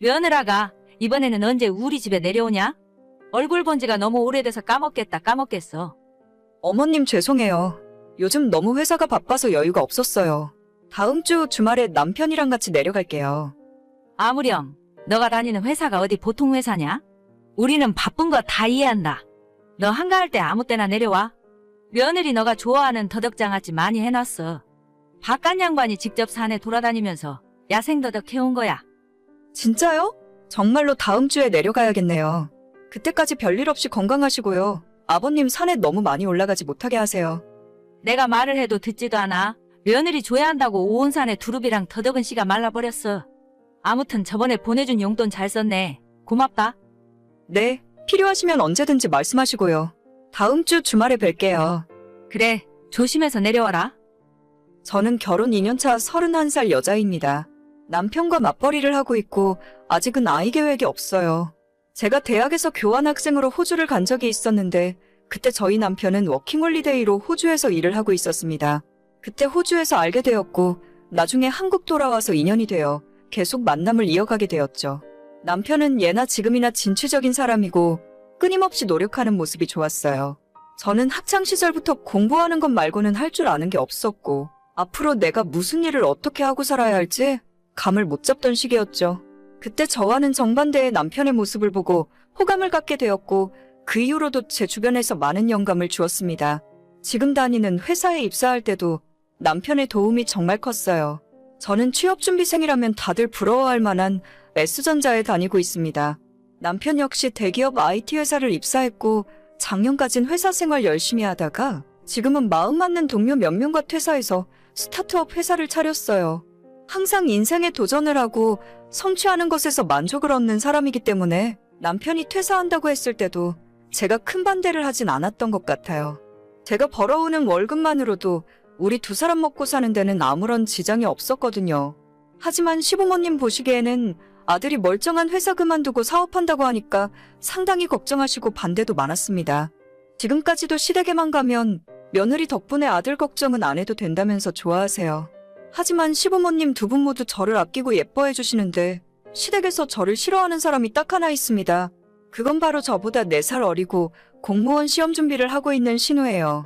며느라가 이번에는 언제 우리 집에 내려오냐? 얼굴 본 지가 너무 오래돼서 까먹겠다 까먹겠어. 어머님 죄송해요. 요즘 너무 회사가 바빠서 여유가 없었어요. 다음 주 주말에 남편이랑 같이 내려갈게요. 아무렴, 너가 다니는 회사가 어디 보통 회사냐? 우리는 바쁜 거 다 이해한다. 너 한가할 때 아무 때나 내려와. 며느리 너가 좋아하는 더덕장아찌 많이 해놨어. 바깥 양반이 직접 산에 돌아다니면서 야생더덕 해온 거야. 진짜요? 정말로 다음 주에 내려가야겠네요. 그때까지 별일 없이 건강하시고요. 아버님 산에 너무 많이 올라가지 못하게 하세요. 내가 말을 해도 듣지도 않아. 며느리 줘야 한다고 온 산에 두릅이랑 더덕은 씨가 말라버렸어. 아무튼 저번에 보내준 용돈 잘 썼네. 고맙다. 네, 필요하시면 언제든지 말씀하시고요. 다음 주 주말에 뵐게요. 그래, 조심해서 내려와라. 저는 결혼 2년차 31살 여자입니다. 남편과 맞벌이를 하고 있고 아직은 아이 계획이 없어요. 제가 대학에서 교환학생으로 호주를 간 적이 있었는데 그때 저희 남편은 워킹홀리데이로 호주에서 일을 하고 있었습니다. 그때 호주에서 알게 되었고 나중에 한국 돌아와서 인연이 되어 계속 만남을 이어가게 되었죠. 남편은 예나 지금이나 진취적인 사람이고 끊임없이 노력하는 모습이 좋았어요. 저는 학창 시절부터 공부하는 것 말고는 할 줄 아는 게 없었고 앞으로 내가 무슨 일을 어떻게 하고 살아야 할지 감을 못 잡던 시기였죠. 그때 저와는 정반대의 남편의 모습을 보고 호감을 갖게 되었고 그 이후로도 제 주변에서 많은 영감을 주었습니다. 지금 다니는 회사에 입사할 때도 남편의 도움이 정말 컸어요. 저는 취업준비생이라면 다들 부러워할 만한 S전자에 다니고 있습니다. 남편 역시 대기업 IT 회사를 입사했고 작년까진 회사 생활 열심히 하다가 지금은 마음 맞는 동료 몇 명과 퇴사해서 스타트업 회사를 차렸어요. 항상 인생에 도전을 하고 성취하는 것에서 만족을 얻는 사람이기 때문에 남편이 퇴사한다고 했을 때도 제가 큰 반대를 하진 않았던 것 같아요. 제가 벌어오는 월급만으로도 우리 두 사람 먹고 사는 데는 아무런 지장이 없었거든요. 하지만 시부모님 보시기에는 아들이 멀쩡한 회사 그만두고 사업한다고 하니까 상당히 걱정하시고 반대도 많았습니다. 지금까지도 시댁에만 가면 며느리 덕분에 아들 걱정은 안 해도 된다면서 좋아하세요. 하지만 시부모님 두 분 모두 저를 아끼고 예뻐해 주시는데 시댁에서 저를 싫어하는 사람이 딱 하나 있습니다. 그건 바로 저보다 4살 어리고 공무원 시험 준비를 하고 있는 신우예요.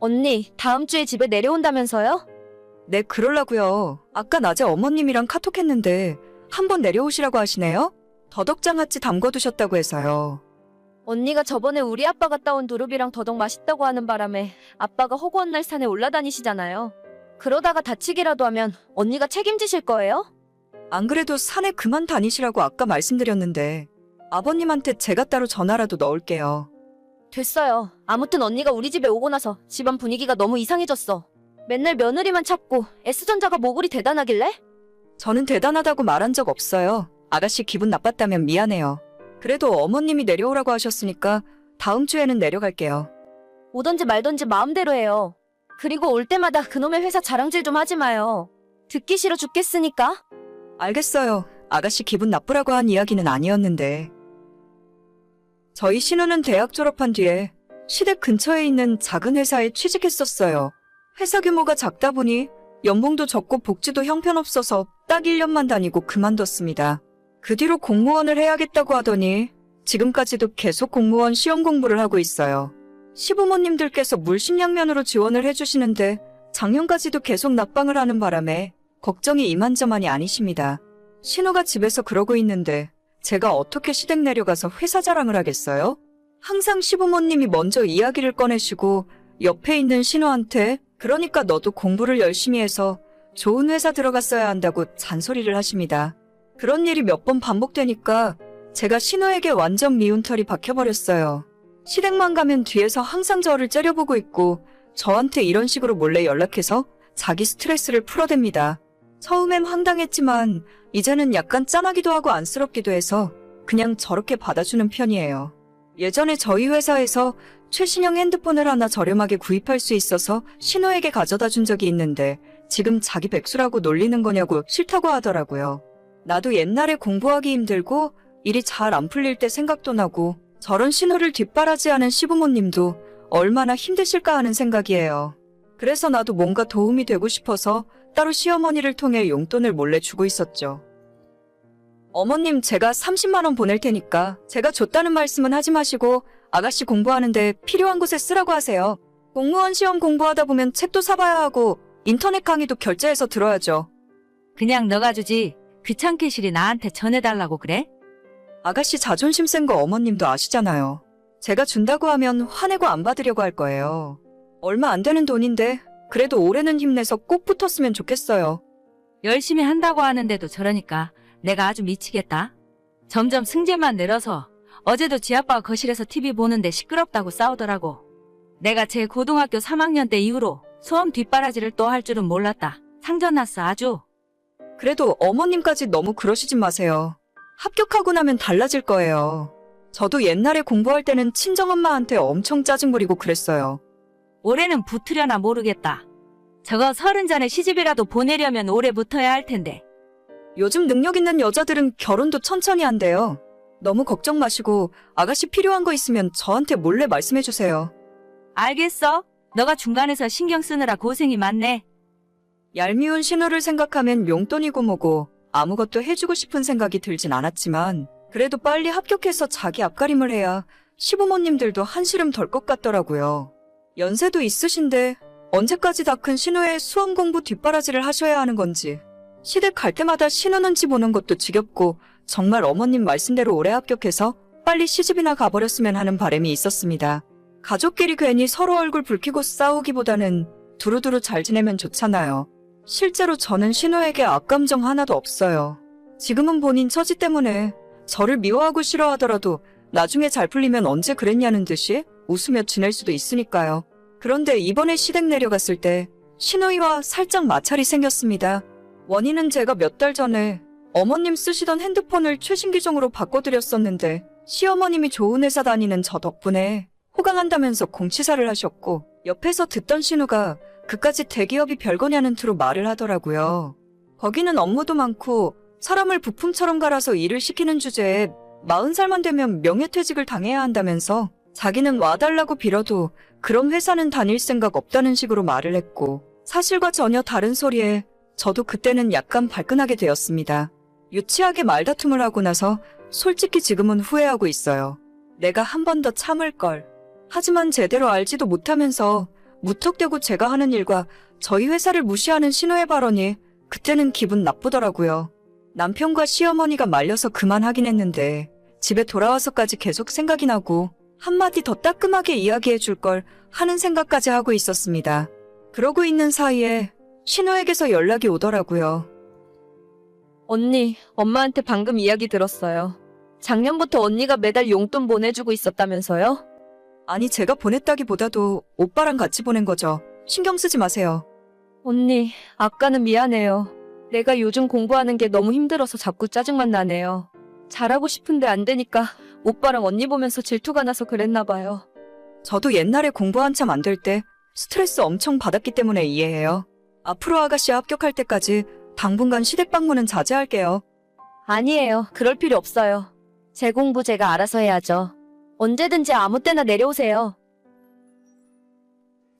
언니, 다음 주에 집에 내려온다면서요? 네, 그럴라고요. 아까 낮에 어머님이랑 카톡했는데 한번 내려오시라고 하시네요. 더덕장아찌 담궈두셨다고 해서요. 언니가 저번에 우리 아빠가 따온 두릅이랑 더덕 맛있다고 하는 바람에 아빠가 허구한 날 산에 올라다니시잖아요. 그러다가 다치기라도 하면 언니가 책임지실 거예요? 안 그래도 산에 그만 다니시라고 아까 말씀드렸는데 아버님한테 제가 따로 전화라도 넣을게요. 됐어요. 아무튼 언니가 우리 집에 오고 나서 집안 분위기가 너무 이상해졌어. 맨날 며느리만 찾고 S전자가 뭐 그리 대단하길래? 저는 대단하다고 말한 적 없어요. 아가씨 기분 나빴다면 미안해요. 그래도 어머님이 내려오라고 하셨으니까 다음 주에는 내려갈게요. 오던지 말던지 마음대로 해요. 그리고 올 때마다 그놈의 회사 자랑질 좀 하지 마요. 듣기 싫어 죽겠으니까. 알겠어요. 아가씨 기분 나쁘라고 한 이야기는 아니었는데. 저희 신우는 대학 졸업한 뒤에 시댁 근처에 있는 작은 회사에 취직했었어요. 회사 규모가 작다 보니 연봉도 적고 복지도 형편없어서 딱 1년만 다니고 그만뒀습니다. 그 뒤로 공무원을 해야겠다고 하더니 지금까지도 계속 공무원 시험 공부를 하고 있어요. 시부모님들께서 물심양면으로 지원을 해주시는데 작년까지도 계속 낙방을 하는 바람에 걱정이 이만저만이 아니십니다. 신우가 집에서 그러고 있는데 제가 어떻게 시댁 내려가서 회사 자랑을 하겠어요? 항상 시부모님이 먼저 이야기를 꺼내시고 옆에 있는 신우한테 그러니까 너도 공부를 열심히 해서 좋은 회사 들어갔어야 한다고 잔소리를 하십니다. 그런 일이 몇 번 반복되니까 제가 신우에게 완전 미운 털이 박혀버렸어요. 시댁만 가면 뒤에서 항상 저를 째려보고 있고 저한테 이런 식으로 몰래 연락해서 자기 스트레스를 풀어댑니다. 처음엔 황당했지만 이제는 약간 짠하기도 하고 안쓰럽기도 해서 그냥 저렇게 받아주는 편이에요. 예전에 저희 회사에서 최신형 핸드폰을 하나 저렴하게 구입할 수 있어서 신호에게 가져다 준 적이 있는데 지금 자기 백수라고 놀리는 거냐고 싫다고 하더라고요. 나도 옛날에 공부하기 힘들고 일이 잘 안 풀릴 때 생각도 나고 저런 신호를 뒷바라지하는 시부모님도 얼마나 힘드실까 하는 생각이에요. 그래서 나도 뭔가 도움이 되고 싶어서 따로 시어머니를 통해 용돈을 몰래 주고 있었죠. 어머님, 제가 30만원 보낼 테니까 제가 줬다는 말씀은 하지 마시고 아가씨 공부하는데 필요한 곳에 쓰라고 하세요. 공무원 시험 공부하다 보면 책도 사봐야 하고 인터넷 강의도 결제해서 들어야죠. 그냥 너가 주지. 귀찮게 실이 나한테 전해달라고 그래? 아가씨 자존심 센 거 어머님도 아시잖아요. 제가 준다고 하면 화내고 안 받으려고 할 거예요. 얼마 안 되는 돈인데 그래도 올해는 힘내서 꼭 붙었으면 좋겠어요. 열심히 한다고 하는데도 저러니까 내가 아주 미치겠다. 점점 승질만 늘어서 어제도 지 아빠가 거실에서 TV 보는데 시끄럽다고 싸우더라고. 내가 제 고등학교 3학년 때 이후로 수험 뒷바라지를 또 할 줄은 몰랐다. 상전 났어 아주. 그래도 어머님까지 너무 그러시진 마세요. 합격하고 나면 달라질 거예요. 저도 옛날에 공부할 때는 친정엄마한테 엄청 짜증부리고 그랬어요. 올해는 붙으려나 모르겠다. 저거 서른 전에 시집이라도 보내려면 올해 붙어야 할 텐데. 요즘 능력 있는 여자들은 결혼도 천천히 한대요. 너무 걱정 마시고 아가씨 필요한 거 있으면 저한테 몰래 말씀해 주세요. 알겠어? 너가 중간에서 신경 쓰느라 고생이 많네. 얄미운 신호를 생각하면 용돈이고 뭐고 아무것도 해주고 싶은 생각이 들진 않았지만 그래도 빨리 합격해서 자기 앞가림을 해야 시부모님들도 한시름 덜 것 같더라고요. 연세도 있으신데 언제까지 다 큰 신호에 수험 공부 뒷바라지를 하셔야 하는 건지 시댁 갈 때마다 눈치 보는 것도 지겹고 정말 어머님 말씀대로 올해 합격해서 빨리 시집이나 가버렸으면 하는 바람이 있었습니다. 가족끼리 괜히 서로 얼굴 붉히고 싸우기보다는 두루두루 잘 지내면 좋잖아요. 실제로 저는 신호에게 악감정 하나도 없어요. 지금은 본인 처지 때문에 저를 미워하고 싫어하더라도 나중에 잘 풀리면 언제 그랬냐는 듯이 웃으며 지낼 수도 있으니까요. 그런데 이번에 시댁 내려갔을 때 신호이와 살짝 마찰이 생겼습니다. 원인은 제가 몇 달 전에 어머님 쓰시던 핸드폰을 최신 기종으로 바꿔드렸었는데 시어머님이 좋은 회사 다니는 저 덕분에 호강한다면서 공치사를 하셨고 옆에서 듣던 신우가 그까지 대기업이 별거냐는 투로 말을 하더라고요. 거기는 업무도 많고 사람을 부품처럼 갈아서 일을 시키는 주제에 40살만 되면 명예퇴직을 당해야 한다면서 자기는 와달라고 빌어도 그런 회사는 다닐 생각 없다는 식으로 말을 했고 사실과 전혀 다른 소리에 저도 그때는 약간 발끈하게 되었습니다. 유치하게 말다툼을 하고 나서 솔직히 지금은 후회하고 있어요. 내가 한 번 더 참을 걸. 하지만 제대로 알지도 못하면서 무턱대고 제가 하는 일과 저희 회사를 무시하는 신호의 발언이 그때는 기분 나쁘더라고요. 남편과 시어머니가 말려서 그만하긴 했는데 집에 돌아와서까지 계속 생각이 나고 한마디 더 따끔하게 이야기해 줄 걸 하는 생각까지 하고 있었습니다. 그러고 있는 사이에 신호에게서 연락이 오더라고요. 언니, 엄마한테 방금 이야기 들었어요. 작년부터 언니가 매달 용돈 보내주고 있었다면서요? 아니 제가 보냈다기보다도 오빠랑 같이 보낸 거죠. 신경 쓰지 마세요. 언니, 아까는 미안해요. 내가 요즘 공부하는 게 너무 힘들어서 자꾸 짜증만 나네요. 잘하고 싶은데 안 되니까 오빠랑 언니 보면서 질투가 나서 그랬나 봐요. 저도 옛날에 공부 한참 안 될 때 스트레스 엄청 받았기 때문에 이해해요. 앞으로 아가씨 합격할 때까지 당분간 시댁 방문은 자제할게요. 아니에요. 그럴 필요 없어요. 제 공부 제가 알아서 해야죠. 언제든지 아무 때나 내려오세요.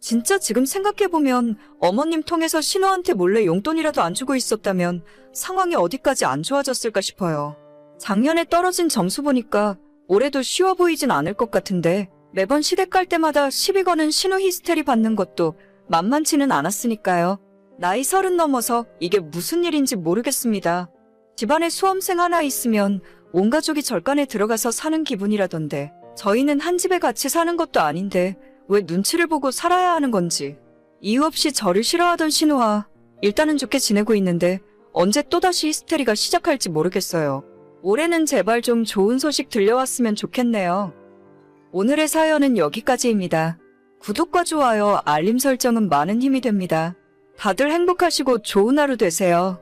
진짜 지금 생각해보면 어머님 통해서 신호한테 몰래 용돈이라도 안 주고 있었다면 상황이 어디까지 안 좋아졌을까 싶어요. 작년에 떨어진 점수 보니까 올해도 쉬워 보이진 않을 것 같은데 매번 시댁 갈 때마다 시비 거는 신호 히스테리 받는 것도 만만치는 않았으니까요. 나이 서른 넘어서 이게 무슨 일인지 모르겠습니다. 집안에 수험생 하나 있으면 온 가족이 절간에 들어가서 사는 기분이라던데 저희는 한 집에 같이 사는 것도 아닌데 왜 눈치를 보고 살아야 하는 건지. 이유 없이 저를 싫어하던 신우와 일단은 좋게 지내고 있는데 언제 또다시 히스테리가 시작할지 모르겠어요. 올해는 제발 좀 좋은 소식 들려왔으면 좋겠네요. 오늘의 사연은 여기까지입니다. 구독과 좋아요, 알림 설정은 많은 힘이 됩니다. 다들 행복하시고 좋은 하루 되세요.